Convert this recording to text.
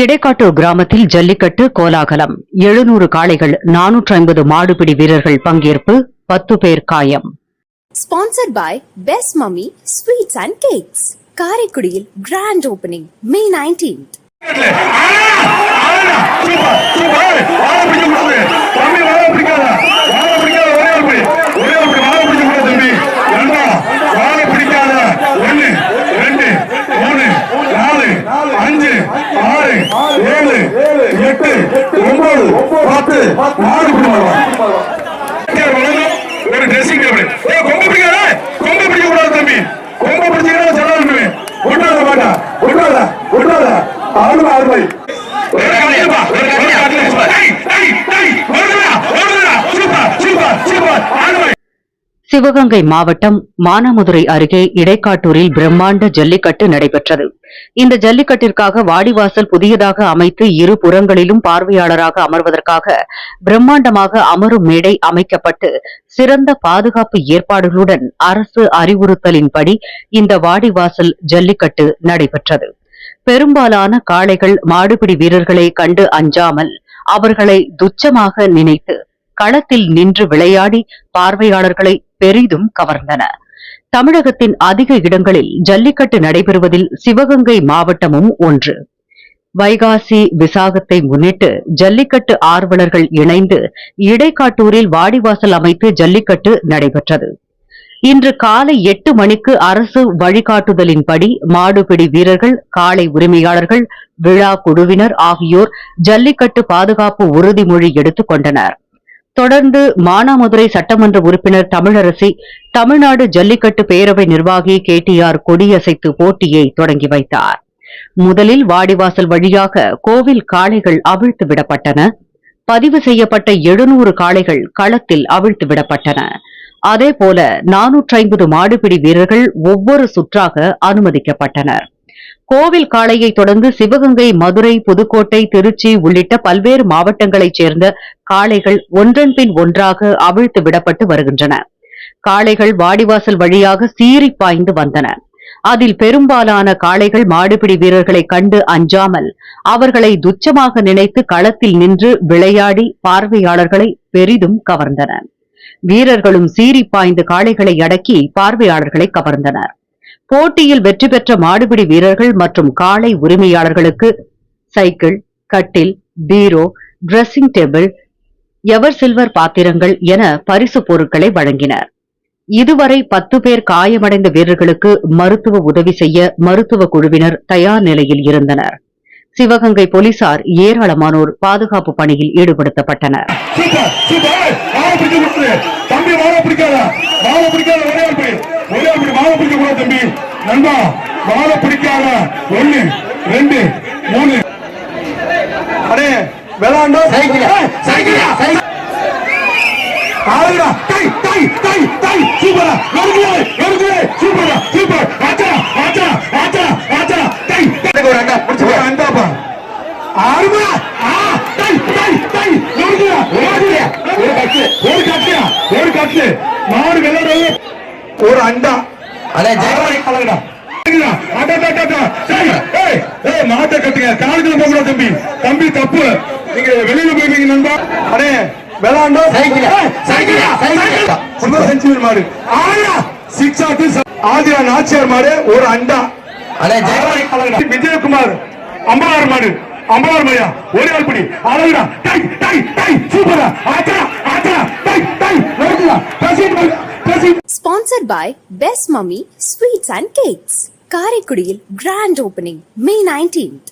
இடைக்காட்டூர் கிராமத்தில் ஜல்லிக்கட்டு கோலாகலம். எழுநூறு காளைகள் நானூற்று ஐம்பது மாடுபிடி வீரர்கள் பங்கேற்பு பத்து பேர் காயம். Sponsored by Best Mummy Sweets and Cakes. காரைக்குடியில் grand opening May 19th Sivaganga மாவட்டம் மானாமதுரை அருகே இடைக்காட்டூரில் பிரம்மாண்ட ஜல்லிக்கட்டு நடைபெற்றது. இந்த ஜல்லிக்கட்டிற்காக வாடிவாசல் புதியதாக அமைத்து இரு புறங்களிலும் பார்வையாளராக அமர்வதற்காக பிரம்மாண்டமாக அமரும் மேடை அமைக்கப்பட்டு சிறந்த பாதுகாப்பு ஏற்பாடுகளுடன் அரசு அறிவுறுத்தலின்படி இந்த வாடிவாசல் ஜல்லிக்கட்டு நடைபெற்றது. பெரும்பாலான காளைகள் மாடுபிடி வீரர்களை கண்டு அஞ்சாமல் அவர்களை துச்சமாக நினைத்து களத்தில் நின்று விளையாடி பார்வையாளர்களை பெரிதும் கவர்ந்தன. தமிழகத்தின் அதிக இடங்களில் ஜல்லிக்கட்டு நடைபெறுவதில் சிவகங்கை மாவட்டமும் ஒன்று. வைகாசி விசாகத்தை முன்னிட்டு ஜல்லிக்கட்டு ஆர்வலர்கள் இணைந்து இடைக்காட்டூரில் வாடிவாசல் அமைத்து ஜல்லிக்கட்டு நடைபெற்றது. இன்று காலை எட்டு மணிக்கு அரசு வழிகாட்டுதலின்படி மாடுபிடி வீரர்கள் காளை உரிமையாளர்கள் விழா குழுவினர் ஆகியோர் ஜல்லிக்கட்டு பாதுகாப்பு உறுதிமொழி எடுத்துக் கொண்டனர். தொடர்ந்து மானாமதுரை சட்டமன்ற உறுப்பினர் தமிழரசி தமிழ்நாடு ஜல்லிக்கட்டு பேரவை நிர்வாகி கே டி ஆர் கொடியசைத்து போட்டியை தொடங்கி வைத்தார். முதலில் வாடிவாசல் வழியாக கோவில் காளைகள் அவிழ்த்து விடப்பட்டன. பதிவு செய்யப்பட்ட எழுநூறு காளைகள் களத்தில் அவிழ்த்து விடப்பட்டன. அதேபோல நானூற்றி ஐம்பது மாடுபிடி வீரர்கள் ஒவ்வொரு சுற்றாக அனுமதிக்கப்பட்டனர். கோவில் காளையை தொடர்ந்து சிவகங்கை மதுரை புதுக்கோட்டை திருச்சி உள்ளிட்ட பல்வேறு மாவட்டங்களைச் சேர்ந்த காளைகள் ஒன்றன் பின் ஒன்றாக அவிழ்த்து விடப்பட்டு வருகின்றன. காளைகள் வாடிவாசல் வழியாக சீறி பாய்ந்து வந்தன. அதில் பெரும்பாலான காளைகள் மாடுபிடி வீரர்களை கண்டு அஞ்சாமல் அவர்களை துச்சமாக நினைத்து களத்தில் நின்று விளையாடி பார்வையாளர்களை பெரிதும் கவர்ந்தன. வீரர்களும் சீறி பாய்ந்து காளைகளை அடக்கி பார்வையாளர்களை கவர்ந்தனர். போட்டியில் வெற்றி பெற்ற மாடுபிடி வீரர்கள் மற்றும் காளை உரிமையாளர்களுக்கு சைக்கிள் கட்டில் பீரோ டிரெஸ்ஸிங் டேபிள் எவர் சில்வர் பாத்திரங்கள் என பரிசு பொருட்களை வழங்கினர். இதுவரை பத்து பேர் காயமடைந்த வீரர்களுக்கு மருத்துவ உதவி செய்ய மருத்துவ குழுவினர் தயார் நிலையில் இருந்தனர். சிவகங்கை போலீசார் ஏராளமானோர் பாதுகாப்பு பணியில் ஈடுபடுத்தப்பட்டனர். விளாண்டா. சைக்கிள்? சைக்கிள்? ஆளுடா டை டை டை டை. சூப்பரா. சூப்பரா சூப்பர். ஆச்சா ஆச்சா ஆச்சா ஆச்சா டை ஒரு அண்டா பிடிச்சு ஒரு அண்டாப்பா ஆறுமா ஆ டை டை டை நொறுக்குல ஓடுல ஒரு கட்டு ஒரு கட்டு ஒரு கட்டு மாடு வெள்ளறது ஒரு அண்டா. அண்ணே, ஜெயமணி. கலங்கடா மாட்டை கட்டுங்க. காலுக்குள்ள போக தம்பி. தம்பி தப்பு. நீங்க வெளியில போயிருவீங்க நண்பா. அடே விளாண்டோ. சைக்கிள். சைக்கிள்? சைக்கிள். சுந்தர செஞ்சுவல் மாடு. ஆயா! சிக்ஸ் ஆட்டு ஆதிரா நாச்சியார் மாடு ஒரு அண்டா. விஜயகுமார் அம்பலார் மாடு. அம்பலார் மாயா ஒரே ஆள் படி அழகுடா. டை டை டை. சூப்பரா. ஆச்சா. நோக்குடா பிரசிட் பிரசிட் Sponsored by Best Mummy Sweets and Cakes. காரைக்குடியில் கிராண்ட் ஓபனிங் மே 19th